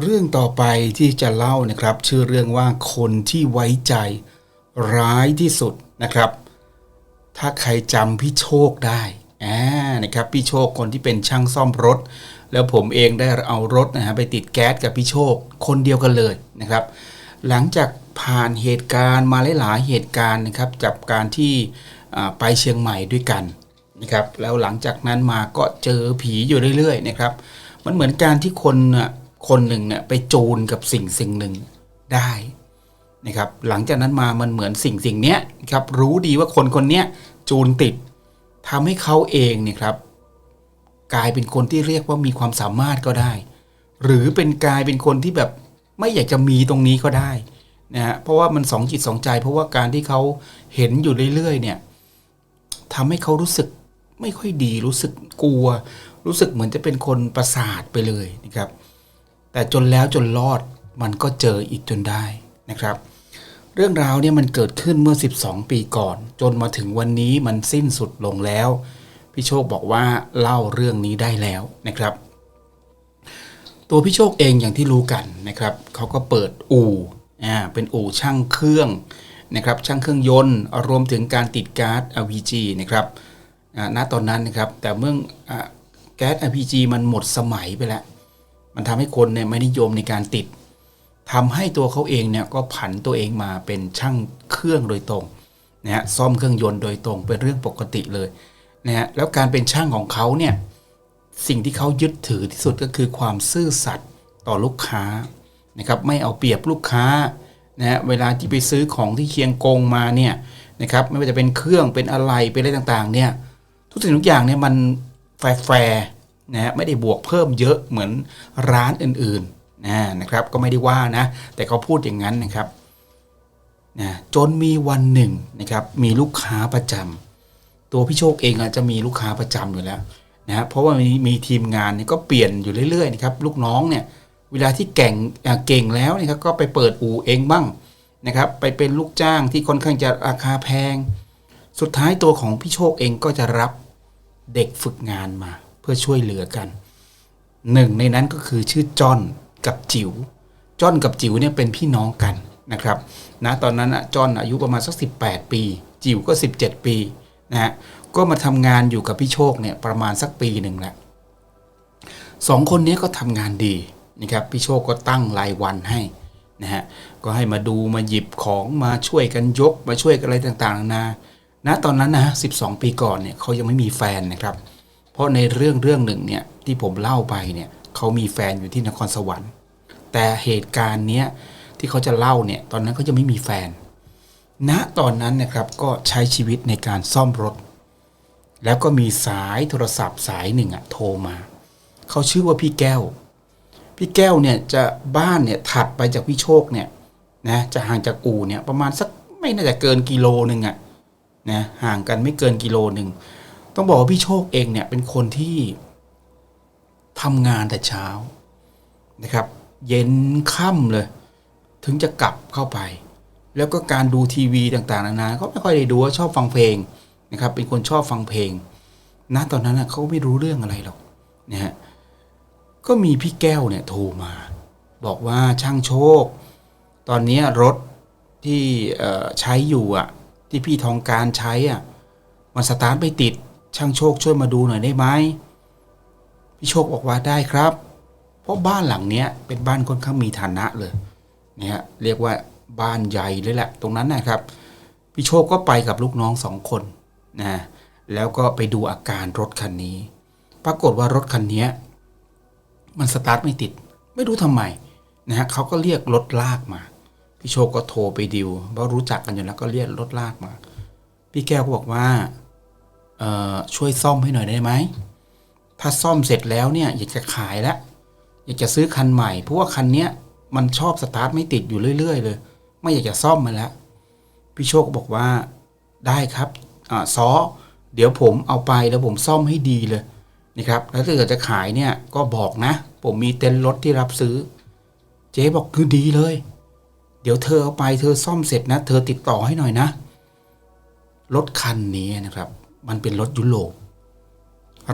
เรื่องต่อไปที่จะเล่านะครับ ชื่อเรื่องว่าคนที่ไว้ใจร้ายที่สุดนะครับ ถ้าใครจำพี่โชคได้อ่านะครับพี่โชคคนที่เป็นช่างซ่อมรถ แล้วผมเองได้เอารถนะฮะไปติดแก๊สกับพี่โชค คนเดียวกันเลยนะครับ หลังจากผ่านเหตุการณ์มาหลายๆเหตุการณ์นะครับจากการที่ไปเชียงใหม่ด้วยกันนะครับ แล้วหลังจากนั้นมาก็เจอผีอยู่เรื่อยๆนะครับ มันเหมือนการที่คนน่ะ คนหนึ่งเนี่ยไปจูนกับสิ่งสิ่งหนึ่งได้นะครับ หลังจากนั้นมามันเหมือนสิ่งสิ่งเนี้ยครับรู้ดีว่าคนคนเนี้ยจูนติดทำให้เขาเองเนี่ยครับ กลายเป็นคนที่เรียกว่ามีความสามารถก็ได้ หรือเป็นกลายเป็นคนที่แบบไม่อยากจะมีตรงนี้ก็ได้นะฮะเพราะว่ามันสองจิตสองใจ เพราะว่าการที่เขาเห็นอยู่เรื่อยๆเนี่ยทำให้เขารู้สึกไม่ค่อยดีรู้สึกกลัว รู้สึกเหมือนจะเป็นคนประสาทไปเลยนะครับ แต่จนแล้วจนรอดมันก็เจออีกจนได้นะครับ เรื่องราวเนี่ยมันเกิดขึ้นเมื่อ 12 ปีก่อน จนมาถึงวันนี้มันสิ้นสุดลงแล้ว พี่โชคบอกว่าเล่าเรื่องนี้ได้แล้วนะครับ ตัวพี่โชคเองอย่างที่รู้กันนะครับเขาก็เปิดอู่อ่าเป็นอู่ช่างเครื่องนะครับช่างเครื่องยนต์รวมถึงการติดก๊าซ LPG นะครับณตอนนั้นนะครับแต่เมื่ออ่าแก๊ส LPG มันหมดสมัยไปแล้ว มันทำให้คนเนี่ยไม่นิยมในการติดทำให้ตัวเขาเองเนี่ยก็ผันตัวเองมาเป็นช่างเครื่องโดยตรงนะฮะซ่อมเครื่องยนต์โดยตรงเป็นเรื่องปกติเลยนะฮะแล้วการเป็นช่างของเขาเนี่ยสิ่งที่เขายึดถือที่สุดก็คือความซื่อสัตย์ต่อลูกค้านะครับไม่เอาเปรียบลูกค้านะฮะเวลาที่ไปซื้อของที่เคียงกงมาเนี่ยนะครับไม่ว่าจะเป็นเครื่องเป็นอะไรเป็นอะไรต่างๆเนี่ยทุกสิ่งทุกอย่างเนี่ยมันแฟร์ นะฮะไม่ได้บวกเพิ่มเยอะเหมือนร้านอื่นๆนะนะครับ ก็ไม่ได้ว่านะ แต่เขาพูดอย่างนั้นนะครับนะจนมีวันหนึ่งนะครับมีลูกค้าประจำตัวพี่โชคเองอาจจะมีลูกค้าประจำอยู่แล้วนะฮะเพราะว่ามีมีทีมงานเนี่ยก็เปลี่ยนอยู่เรื่อยๆนะครับลูกน้องเนี่ยเวลาที่เก่งอ่าเก่งแล้วนะครับก็ไปเปิดอู่เองบ้างนะครับไปเป็นลูกจ้างที่ค่อนข้างจะราคาแพง สุดท้ายตัวของพี่โชคเองก็จะรับเด็กฝึกงานมา เพื่อช่วยเหลือกัน หนึ่งในนั้นก็คือชื่อจอนกับจิว๋วจอนกับจิ๋วเนี่ยเป็นพี่น้องกันนะครับนะตอนนั้นอะจอนอายุประมาณสัก 18 ปี จิ๋วก็ 17 ปีนะฮะก็มาทำงานอยู่กับพี่โชคเนี่ยประมาณสักปีหนึ่งแหละสองคนนี้ก็ทำงานดีนะครับพี่โชคก็ตั้งรายวันให้นะฮะก็ให้มาดูมาหยิบของมาช่วยกันยกมาช่วยกันอะไรต่างๆนานาณตอนนั้นนะ12 ปีก่อนเนี่ยเขายังไม่มีแฟนนะครับ เพราะในเรื่องเรื่องหนึ่งเนี่ยที่ผมเล่าไปเนี่ยเขามีแฟนอยู่ที่นครสวรรค์ แต่เหตุการณ์เนี้ยที่เขาจะเล่าเนี่ยตอนนั้นเขาจะไม่มีแฟนณตอนนั้นนะครับก็ใช้ชีวิตในการซ่อมรถ แล้วก็มีสายโทรศัพท์สายหนึ่งอะโทรมา เขาชื่อว่าพี่แก้ว พี่แก้วเนี่ยจะบ้านเนี่ยถัดไปจากพี่โชคเนี่ยนะจะห่างจากอู่เนี่ยประมาณสักไม่น่าจะเกินกิโลหนึ่งอะนะห่างกันไม่เกินกิโลหนึ่ง ต้องบอกว่าพี่โชคเองเนี่ยเป็นคนที่ทำงานแต่เช้านะครับ เย็นค่ำเลย ถึงจะกลับเข้าไป แล้วก็การดูทีวีต่างๆนานาก็ไม่ค่อยได้ดูว่าชอบฟังเพลงนะครับ เป็นคนชอบฟังเพลงณตอนนั้นเขาไม่รู้เรื่องอะไรหรอกนะฮะก็มีพี่แก้วเนี่ยโทรมา บอกว่าช่างโชค ตอนนี้รถที่ใช้อยู่อะ ที่พี่ทองการใช้อะมันสตาร์ทไม่ติด ช่างโชคช่วยมาดูหน่อยได้ไหมพี่โชคบอกว่าได้ครับ เพราะบ้านหลังเนี้ยเป็นบ้านค่อนข้างมีฐานะเลยเนี่ยเรียกว่าบ้านใหญ่เลยแหละ ตรงนั้นนะครับ พี่โชคก็ไปกับลูกน้องสองคนนะแล้วก็ไปดูอาการรถคันนี้ ปรากฏว่ารถคันนี้มันสตาร์ทไม่ติด ไม่รู้ทำไมนะฮะเขาก็เรียกรถลากมา พี่โชคก็โทรไปดิวเพราะรู้จักกันอยู่แล้วก็เรียกรถลากมา พี่แก้วก็บอกว่า ช่วยซ่อมให้หน่อยได้ไหม ถ้าซ่อมเสร็จแล้วเนี่ยอยากจะขายแล้วอยากจะซื้อคันใหม่ เพราะว่าคันเนี้ยมันชอบสตาร์ทไม่ติดอยู่เรื่อย ๆ เลย ไม่อยากจะซ่อมมันแล้วพี่โชคบอกว่าได้ครับอ่าซอเดี๋ยวผมเอาไปแล้วผมซ่อมให้ดีเลยนะครับ แล้วถ้าเกิดจะขายเนี่ยก็บอกนะ ผมมีเต็นท์รถที่รับซื้อ เจ๊บอกคือดีเลย เดี๋ยวเธอเอาไปเธอซ่อมเสร็จนะ เธอติดต่อให้หน่อยนะ รถคันนี้นะครับ มันเป็นรถยุโรป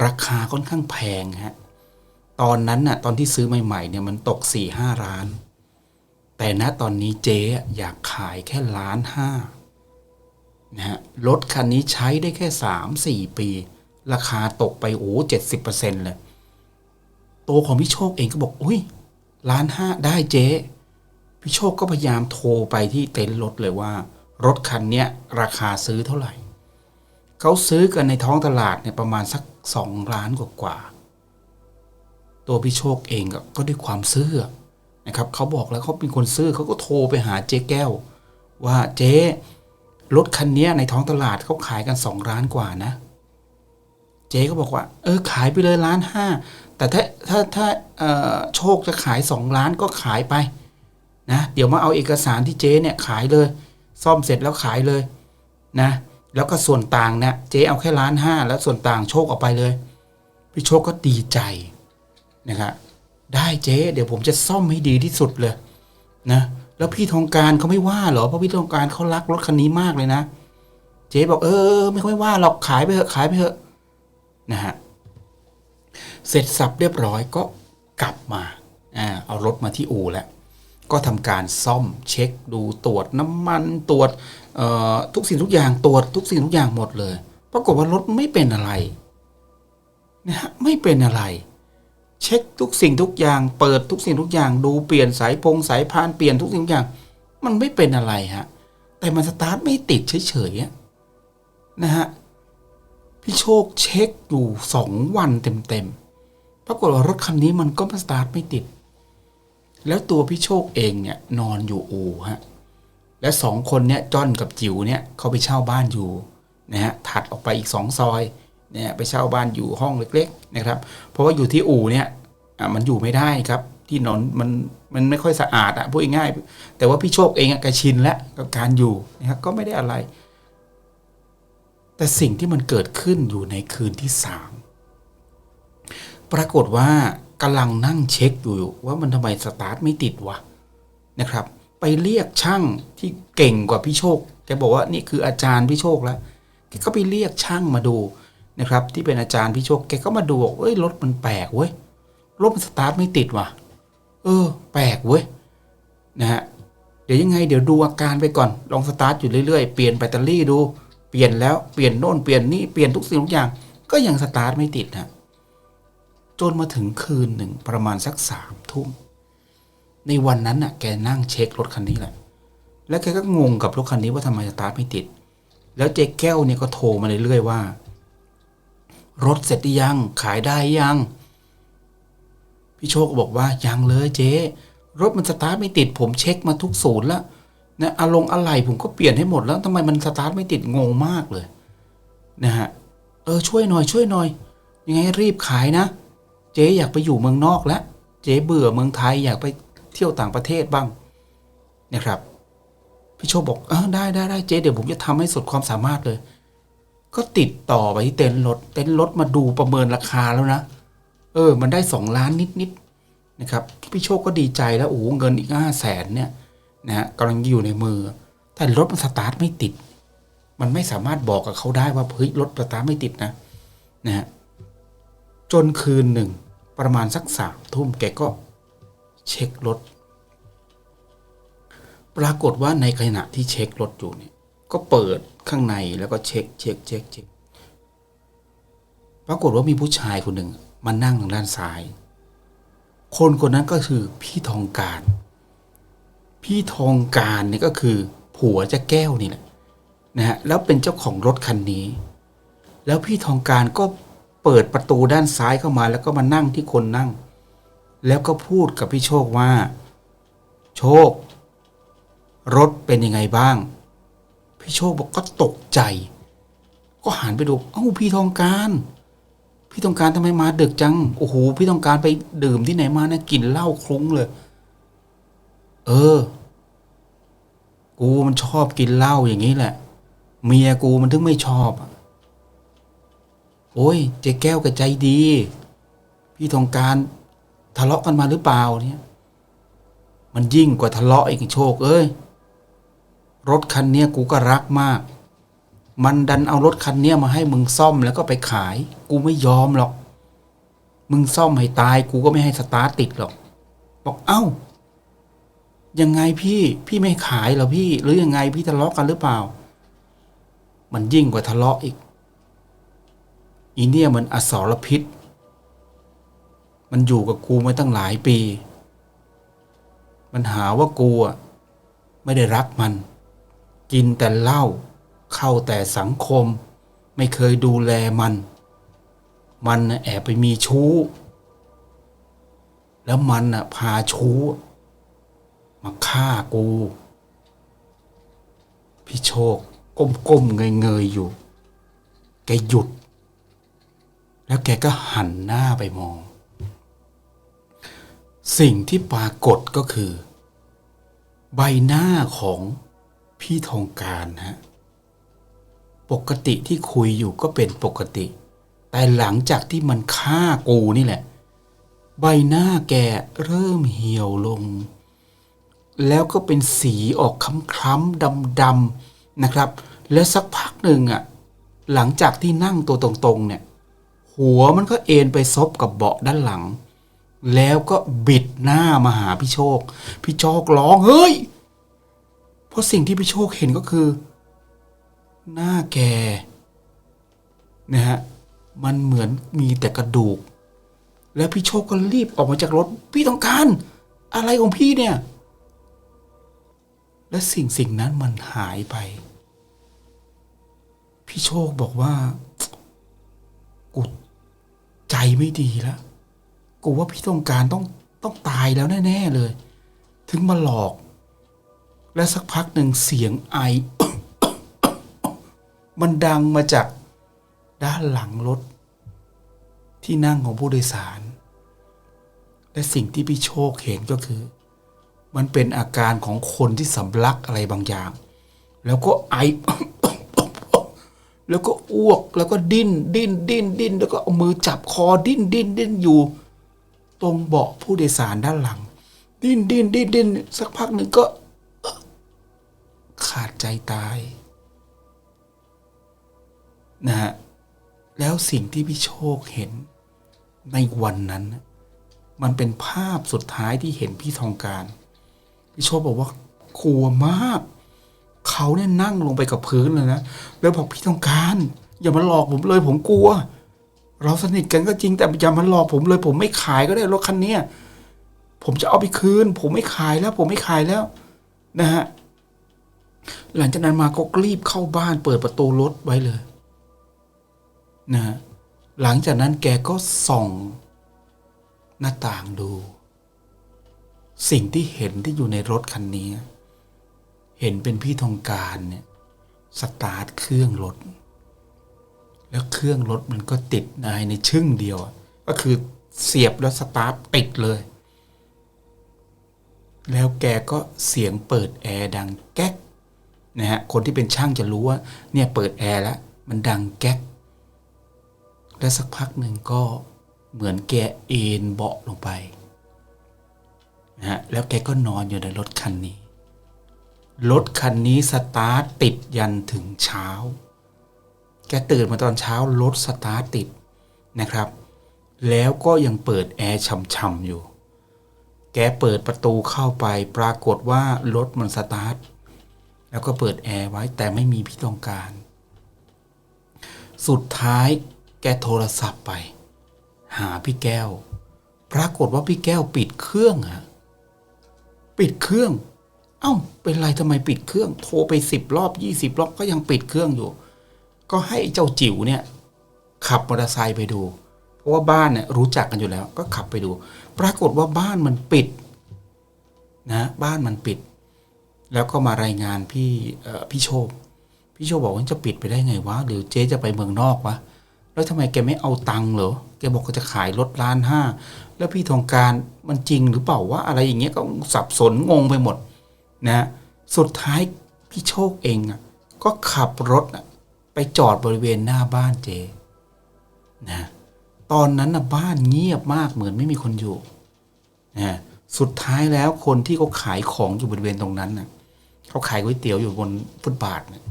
ราคาค่อนข้างแพงฮะตอนนั้นน่ะ ตอนที่ซื้อใหม่ๆเนี่ยมันตก4ี่ห้าล้าน แต่ณตอนนี้เจ๊อยากขายแค่ล้านห้านะฮะรถคันนี้ใช้ได้แค่สามสี่ปี ราคาตกไปโอ้เจ็ดสิบเปอร์เซ็นต์เลยตัวของพี่โชคเองก็บอกอุ้ยล้านห้าได้เจ๊พี่โชคก็พยายามโทรไปที่เต็นท์รถเลยว่า รถคันเนี้ยราคาซื้อเท่าไหร่ เขาซื้อกันในท้องตลาดเนี่ยประมาณสักสองล้านกว่าๆตัวพี่โชคเองก็ด้วยความซื่อนะครับเขาบอกแล้วเขาเป็นคนซื่อเขาก็โทรไปหาเจ๊แก้ว ว่าเจ๊รถคันนี้ในท้องตลาดเขาขายกันสองล้านกว่านะ เจ๊ก็บอกว่า เออขายไปเลยล้านห้าแต่ถ้าถ้าถ้าโชคจะขายสองล้านก็ขายไปนะเดี๋ยวมาเอาเอกสารที่เจ๊เนี่ยขายเลย ซ่อมเสร็จแล้วขายเลยนะ แล้วก็ส่วนต่างเนี่ยเจ๊เอาแค่ล้านห้าแล้วส่วนต่างโชคเอาไปเลย พี่โชคก็ดีใจนะครับได้เจ๊เดี๋ยวผมจะซ่อมให้ดีที่สุดเลยนะแล้วพี่ทองการเขาไม่ว่าหรอเพราะพี่ทองการเขารักรถคันนี้มากเลยนะ เจ๊บอกเออ ไม่ค่อยว่าหรอกขายไปเถอะขายไปเถอะนะฮะเสร็จสับเรียบร้อยก็กลับมาอ่าเอารถมาที่อู่แล้วก็ทำการซ่อมเช็คดูตรวจน้ำมันตรวจ ทุกสิ่งทุกอย่างตรวจทุกสิ่งทุกอย่างหมดเลย ปรากฏว่ารถไม่เป็นอะไรนะฮะไม่เป็นอะไร เช็คทุกสิ่งทุกอย่าง เปิดทุกสิ่งทุกอย่างดูเปลี่ยนสายพงสายพานเปลี่ยนทุกสิ่งทุกอย่าง มันไม่เป็นอะไรฮะแต่มันสตาร์ทไม่ติดเฉยๆนะฮะพี่โชคเช็คอยู่สองวันเต็มๆปรากฏว่ารถคันนี้มันก็มาสตาร์ทไม่ติด แล้วตัวพี่โชคเองเนี่ยนอนอยู่อู่ฮะ และสองคนเนี่ยจ้อนกับจิ๋วเนี่ยเขาไปเช่าบ้านอยู่นะฮะถัดออกไปอีกสองซอยเนี่ยไปเช่าบ้านอยู่ห้องเล็ก ๆนะครับ เพราะว่าอยู่ที่อู่เนี่ยมันอยู่ไม่ได้ครับ ที่นอนมันมันไม่ค่อยสะอาดอะพูดง่ายแต่ว่าพี่โชคเองอะแกชินแล้วกับการอยู่นะครับก็ไม่ได้อะไร แต่สิ่งที่มันเกิดขึ้นอยู่ในคืนที่สามปรากฏว่ากำลังนั่งเช็คอยู่ว่ามันทำไมสตาร์ทไม่ติดวะนะครับ ไปเรียกช่างที่เก่งกว่าพี่โชคแกบอกว่านี่คืออาจารย์พี่โชคแล้วแกก็ไปเรียกช่างมาดูนะครับ ที่เป็นอาจารย์พี่โชคแกก็มาดูบอกเอ้ยรถมันแปลกเว้ยรถมันสตาร์ทไม่ติดว่ะ เออ แปลกเว้ยนะฮะเดี๋ยวยังไงเดี๋ยวดูอาการไปก่อนลองสตาร์ทอยู่เรื่อยๆเปลี่ยนแบตเตอรี่ดูเปลี่ยนแล้วเปลี่ยนโน่นเปลี่ยนนี่เปลี่ยนทุกสิ่งทุกอย่าง ก็ยังสตาร์ทไม่ติดฮะจนมาถึงคืนหนึ่งประมาณสักสามทุ่ม ในวันนั้นน่ะแกนั่งเช็ครถคันนี้แหละ แล้วแกก็งงกับรถคันนี้ว่าทำไมสตาร์ทไม่ติด แล้วเจ๊แก้วเนี่ยก็โทรมาเรื่อยๆว่า รถเสร็จหรือยัง ขายได้ยัง พี่โชคบอกว่ายังเลยเจ๊รถมันสตาร์ทไม่ติด ผมเช็คมาทุกศูนย์แล้วนะอารมณ์อะไรผมก็เปลี่ยนให้หมดแล้วทำไมมันสตาร์ทไม่ติดงงมากเลย นะฮะ เออช่วยหน่อยช่วยหน่อย ยังไงรีบขายนะ เจ๊อยากไปอยู่เมืองนอกแล้ว เจ๊เบื่อเมืองไทยอยากไป เที่ยวต่างประเทศบ้างนะครับพี่โชคบอกอได้ได้ได้เจ๊เดี๋ยวผมจะทำให้สุดความสามารถเลย ก็ติดต่อไปที่เต็นท์รถ เต็นท์รถมาดูประเมินราคาแล้วนะ เออ มันได้สองล้านนิดๆนะครับพี่โชคก็ดีใจแล้วโอ้เงินอีกห้าแสนเนี่ยนะฮะกำลังอยู่ในมือ แต่รถมันสตาร์ทไม่ติด มันไม่สามารถบอกกับเขาได้ว่าเฮ้ยรถสตาร์ทไม่ติดนะนะฮะจนคืนหนึ่งประมาณสักสามทุ่มแกก็ เช็ครถ ปรากฏว่าในขณะที่เช็ครถอยู่เนี่ย ก็เปิดข้างในแล้วก็เช็คเช็คเช็คเช็คปรากฏว่ามีผู้ชายคนหนึ่งมานั่งทางด้านซ้าย คนคนนั้นก็คือพี่ทองการ พี่ทองการเนี่ยก็คือ ผัวเจะแก้วนี่แหละนะฮะแล้วเป็นเจ้าของรถคันนี้ แล้วพี่ทองการก็เปิดประตูด้านซ้ายเข้ามา แล้วก็มานั่งที่คนนั่ง แล้วก็พูดกับพี่โชคว่า โชค รถเป็นยังไงบ้าง พี่โชคบอกก็ตกใจ ก็หันไปดูเอ้าพี่ทองการ พี่พี่ต้องการทำไมมาดึกจังโอ้โหพี่ต้องการไปดื่มที่ไหนมานะกลิ่นเหล้าคลุ้งเลย เออ กูมันชอบกินเหล้าอย่างนี้แหละ เมียกูมันถึงไม่ชอบโอ้ยเจ๊แก้วกับใจดี พี่ต้องการ ทะเลาะกันมาหรือเปล่าเนี่ย มันยิ่งกว่าทะเลาะอีกโชค เอ้ย รถคันเนี้ยกูก็รักมาก มันดันเอารถคันเนี้ยมาให้มึงซ่อมแล้วก็ไปขาย กูไม่ยอมหรอก มึงซ่อมให้ตาย กูก็ไม่ให้สตาร์ติดหรอก บอกเอ้า ยังไงพี่พี่ไม่ขายเหรอพี่ หรือยังไงพี่ทะเลาะกันหรือเปล่า มันยิ่งกว่าทะเลาะอีกอีเนี่ยมันอสรพิษ มันอยู่กับกูมาตั้งหลายปี มันหาว่ากูอะไม่ได้รักมัน กินแต่เหล้าเข้าแต่สังคม ไม่เคยดูแลมัน มันแอบไปมีชู้ แล้วมันน่ะพาชู้ มาฆ่ากู พี่โชคก้มๆเงยๆอยู่ แกหยุด แล้วแกก็หันหน้าไปมอง สิ่งที่ปรากฏก็คือ ใบหน้าของพี่ทองการฮะปกติที่คุยอยู่ก็เป็นปกติ แต่หลังจากที่มันฆ่ากูนี่แหละ ใบหน้าแกเริ่มเหี่ยวลง แล้วก็เป็นสีออกคล้ำๆดำๆนะครับ แล้วสักพักหนึ่งอะหลังจากที่นั่งตัวตรงๆเนี่ย หัวมันก็เอ็นไปซบกับเบาะด้านหลัง แล้วก็บิดหน้ามาหาพี่โชค พี่โชคร้องเฮ้ย เพราะสิ่งที่พี่โชคเห็นก็คือ หน้าแกนะฮะมันเหมือนมีแต่กระดูก แล้วพี่โชคก็รีบออกมาจากรถ พี่ต้องการ อะไรของพี่เนี่ย และสิ่งสิ่งนั้นมันหายไป พี่โชคบอกว่ากูใจไม่ดีแล้ว กูว่าพี่ต้องการต้องต้องตายแล้วแน่ ๆ เลย ถึงมาหลอก และสักพักหนึ่งเสียงไอ มันดังมาจากด้านหลังรถ ที่นั่งของผู้โดยสาร และสิ่งที่พี่โชคเห็นก็คือ มันเป็นอาการของคนที่สำลักอะไรบางอย่าง แล้วก็ไอ แล้วก็อ้วกแล้วก็ดิ้น ดิ้น ดิ้น ดิ้น แล้วก็เอามือจับคอดิ้น ดิ้น ดิ้นอยู่ ตรงเบาะผู้โดยสารด้านหลัง ดิ้นดิ้นดิ้นดิ้นสักพักหนึ่งก็ ขาดใจตายนะฮะแล้วสิ่งที่พี่โชคเห็นในวันนั้น มันเป็นภาพสุดท้ายที่เห็นพี่ทองการ พี่โชคบอกว่ากลัวมาก เขาเนี่ยนั่งลงไปกับพื้นเลยนะ แล้วบอกพี่ต้องการ อย่ามาหลอกผมเลยผมกลัว เราสนิทกันก็จริงแต่อย่ามาหลอกผมเลย ผมไม่ขายก็ได้รถคันเนี้ยผมจะเอาไปคืน ผมไม่ขายแล้ว ผมไม่ขายแล้วนะฮะหลังจากนั้นมาก็รีบเข้าบ้านเปิดประตูรถไว้เลยนะฮะหลังจากนั้นแกก็ส่อง หน้าต่างดู สิ่งที่เห็นที่อยู่ในรถคันนี้ เห็นเป็นพี่ทองการเนี่ย สตาร์ทเครื่องรถ แล้วเครื่องรถมันก็ติดนายในชึ่งเดียว ก็คือเสียบแล้วสตาร์ทติดเลย แล้วแกก็เสียงเปิดแอร์ดังแก๊กนะฮะคนที่เป็นช่างจะรู้ว่าเนี่ยเปิดแอร์แล้วมันดังแก๊กและสักพักหนึ่งก็เหมือนแกเอนเบาะลงไปนะฮะแล้วแกก็นอนอยู่ในรถคันนี้ รถคันนี้สตาร์ทติดยันถึงเช้า แกตื่นมาตอนเช้ารถสตาร์ทติดนะครับ แล้วก็ยังเปิดแอร์ช่ำๆอยู่ แกเปิดประตูเข้าไปปรากฏว่ารถมันสตาร์ทแล้วก็เปิดแอร์ไว้แต่ไม่มีพี่ต้องการ สุดท้ายแกโทรศัพท์ไป หาพี่แก้ว ปรากฏว่าพี่แก้วปิดเครื่องอะปิดเครื่อง เอ้า เป็นไรทำไมปิดเครื่อง โทรไปสิบรอบยี่สิบรอบก็ยังปิดเครื่องอยู่ ก็ให้เจ้าจิ๋วเนี่ยขับมอเตอร์ไซค์ไปดู เพราะว่าบ้านเนี่ยรู้จักกันอยู่แล้ว ก็ขับไปดู ปรากฏว่าบ้านมันปิดนะบ้านมันปิด แล้วก็มารายงานพี่พี่โชคพี่โชคบอกว่าจะปิดไปได้ไงวะหรือเจ๊จะไปเมืองนอกวะแล้วทำไมแกไม่เอาตังค์เหรอแกบอกก็จะขายรถล้านห้าแล้วพี่ทองการมันจริงหรือเปล่าว่าอะไรอย่างเงี้ยก็สับสนงงไปหมดนะสุดท้ายพี่โชคเองอะก็ขับรถอะ ไปจอดบริเวณหน้าบ้านเจนะตอนนั้นนะบ้านเงียบมากเหมือนไม่มีคนอยู่นะสุดท้ายแล้วคนที่เขาขายของอยู่บริเวณตรงนั้นน่ะเขาขายก๋วยเตี๋ยวอยู่บนฟุตบาทเนี่ย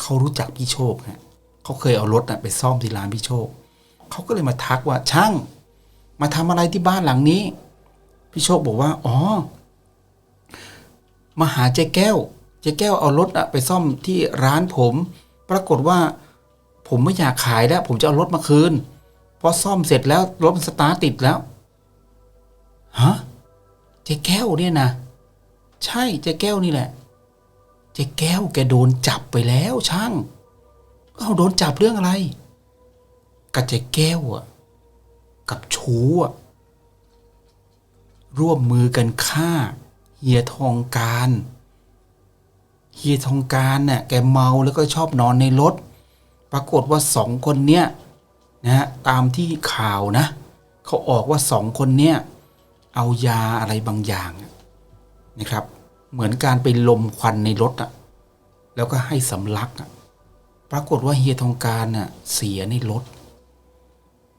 เขารู้จักพี่โชคฮะเขาเคยเอารถน่ะไปซ่อมที่ร้านพี่โชค เขาก็เลยมาทักว่าช่าง มาทำอะไรที่บ้านหลังนี้ พี่โชคบอกว่า อ๋อ มาหาเจ๊แก้ว เจ๊แก้วเอารถอะไปซ่อมที่ร้านผม ปรากฏว่า ผมไม่อยากขายแล้ว ผมจะเอารถมาคืนพอซ่อมเสร็จแล้วรถมันสตาร์ติดแล้วฮะเจ๊แก้วเนี่ยนะใช่เจ๊แก้วนี่แหละเจ๊แก้วแกโดนจับไปแล้วช่างเอาโดนจับเรื่องอะไรกับเจ๊แก้วอะกับชูอะร่วมมือกันฆ่าเฮียทองการ เฮียทองการเนี่ยแกเมาแล้วก็ชอบนอนในรถ ปรากฏว่าสองคนเนี้ยนะฮะตามที่ข่าวนะเขาออกว่าสองคนเนี้ยเอายาอะไรบางอย่างนะครับ เหมือนการไปลมควันในรถอะแล้วก็ให้สำลักอะปรากฏว่าเฮียทองการน่ะเสียในรถ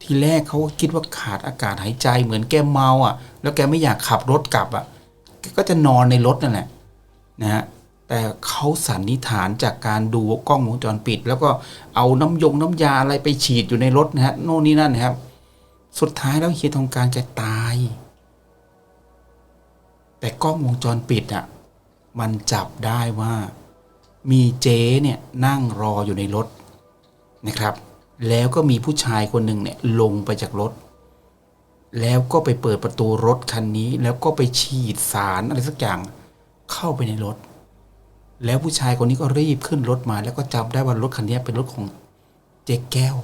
ทีแรกเขาก็คิดว่าขาดอากาศหายใจเหมือนแกเมาอะ แล้วแกไม่อยากขับรถกลับอะก็จะนอนในรถนั่นแหละนะฮะ แต่เขาสันนิษฐานจากการดูกล้องวงจรปิด แล้วก็เอาน้ำยงน้ำยาอะไรไปฉีดอยู่ในรถนะฮะโน่นนี่นั่นนะครับ สุดท้ายแล้วเฮียทองการแกตาย แต่กล้องวงจรปิดอะมันจับได้ว่ามีเจ๊เนี่ยนั่งรออยู่ในรถนะครับ แล้วก็มีผู้ชายคนหนึ่งเนี่ยลงไปจากรถ แล้วก็ไปเปิดประตูรถคันนี้ แล้วก็ไปฉีดสารอะไรสักอย่างเข้าไปในรถ แล้วผู้ชายคนนี้ก็รีบขึ้นรถมา แล้วก็จำได้ว่ารถคันนี้เป็นรถของเจ๊แก้ว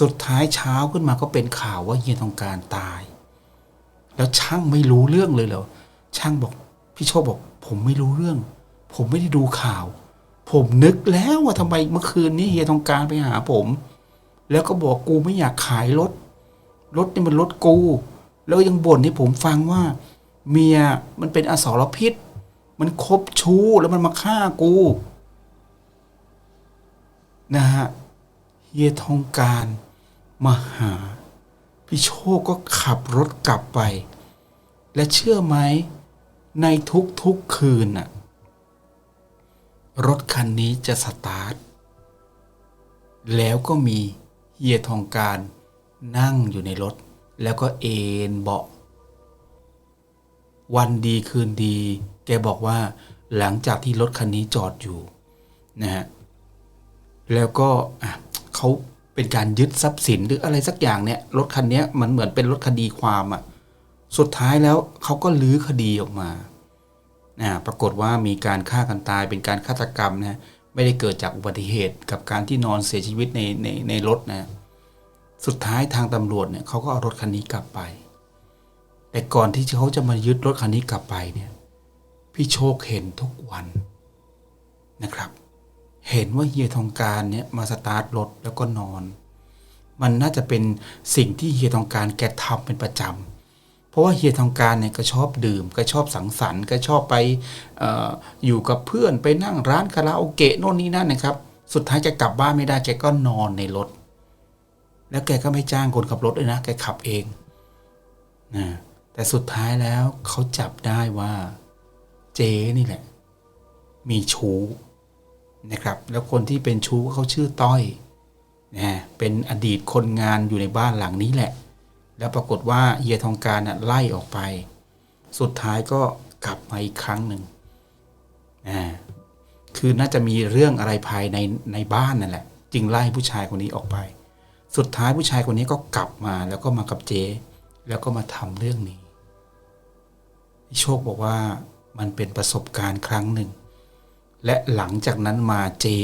สุดท้ายเช้าขึ้นมาก็เป็นข่าวว่าเฮียทองการตาย แล้วช่างไม่รู้เรื่องเลยเหรอช่างบอกพี่โชคบอก ผมไม่รู้เรื่อง ผมไม่ได้ดูข่าว ผมนึกแล้วว่าทำไมเมื่อคืนนี้เฮียทองการไปหาผม แล้วก็บอกกูไม่อยากขายรถ รถนี่มันรถกู แล้วยังบ่นให้ผมฟังว่า เมียมันเป็นอสรพิษ มันคบชู้แล้วมันมาฆ่ากู นะฮะเฮียทองการมาหา พี่โชคก็ขับรถกลับไป และเชื่อไหมในทุกๆคืนน่ะรถคันนี้จะสตาร์ท แล้วก็มีเฮียทองการนั่งอยู่ในรถ แล้วก็เอนเบาะ วันดีคืนดี แกบอกว่าหลังจากที่รถคันนี้จอดอยู่นะฮะแล้วก็เขาเป็นการยึดทรัพย์สินหรืออะไรสักอย่างเนี่ยรถคันเนี้ยมันเหมือนเป็นรถคดีความอะ่ะสุดท้ายแล้วเขาก็ลื้อคดีออกมานะปรากฏว่ามีการฆ่ากันตายเป็นการฆาตกรรมนะไม่ได้เกิดจากอุบัติเหตุกับการที่นอนเสียชีวิตในในในรถนะ สุดท้ายทางตำรวจเนี่ยเขาก็เอารถคันนี้กลับไป แต่ก่อนที่เขาจะมายึดรถคันนี้กลับไปเนี่ย พี่โชคเห็นทุกวันนะครับ เห็นว่าเฮียทองการเนี่ยมาสตาร์ทรถแล้วก็นอน มันน่าจะเป็นสิ่งที่เฮียทองการแกทำเป็นประจำเพราะว่าเฮียทองการเนี่ยก็ชอบดื่มก็ชอบสังสรรค์ก็ชอบไปอออยู่กับเพื่อนไปนั่งร้านคาราโอเกะโน่นนี่นั่นนะครับ สุดท้ายแกกลับบ้านไม่ได้แกก็นอนในรถ แล้วแกก็ไม่จ้างคนขับรถเลยนะแกขับเองนะ แต่สุดท้ายแล้วเขาจับได้ว่า เจนี่แหละ มีชู้นะครับ แล้วคนที่เป็นชู้เขาชื่อต้อยนะเป็นอดีตคนงานอยู่ในบ้านหลังนี้แหละ แล้วปรากฏว่าเฮียทองการนะไล่ออกไป สุดท้ายก็กลับมาอีกครั้งหนึ่งนะคือน่าจะมีเรื่องอะไรภายในในบ้านนั่นแหละ จึงไล่ผู้ชายคนนี้ออกไป สุดท้ายผู้ชายคนนี้ก็กลับมาแล้วก็มากับเจ แล้วก็มาทำเรื่องนี้โชคบอกว่ามันเป็นประสบการณ์ครั้งหนึ่ง และหลังจากนั้นมาเจ๊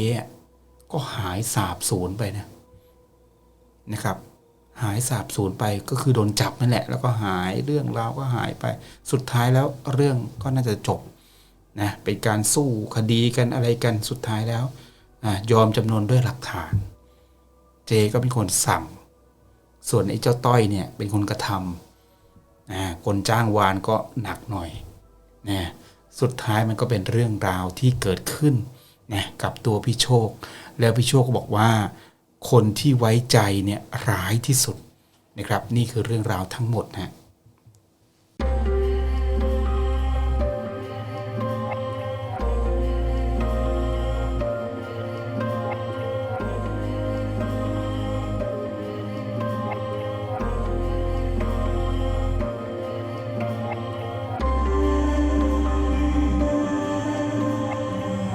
ก็หายสาบสูญไปนะนะครับ หายสาบสูญไปก็คือโดนจับนั่นแหละ แล้วก็หายเรื่องราวก็หายไป สุดท้ายแล้วเรื่องก็น่าจะจบนะเป็นการสู้คดีกันอะไรกันสุดท้ายแล้วอยอมจำนวนด้วยหลักฐาน เจก็เป็นคนสั่ง ส่วนไอ้เจ้าต้อยเนี่ยเป็นคนกระทำนะคนจ้างวานก็หนักหน่อยนะสุดท้ายมันก็เป็นเรื่องราวที่เกิดขึ้นนะกับตัวพี่โชค แล้วพี่โชคก็บอกว่า คนที่ไว้ใจเนี่ยร้ายที่สุดนะครับ นี่คือเรื่องราวทั้งหมดนะ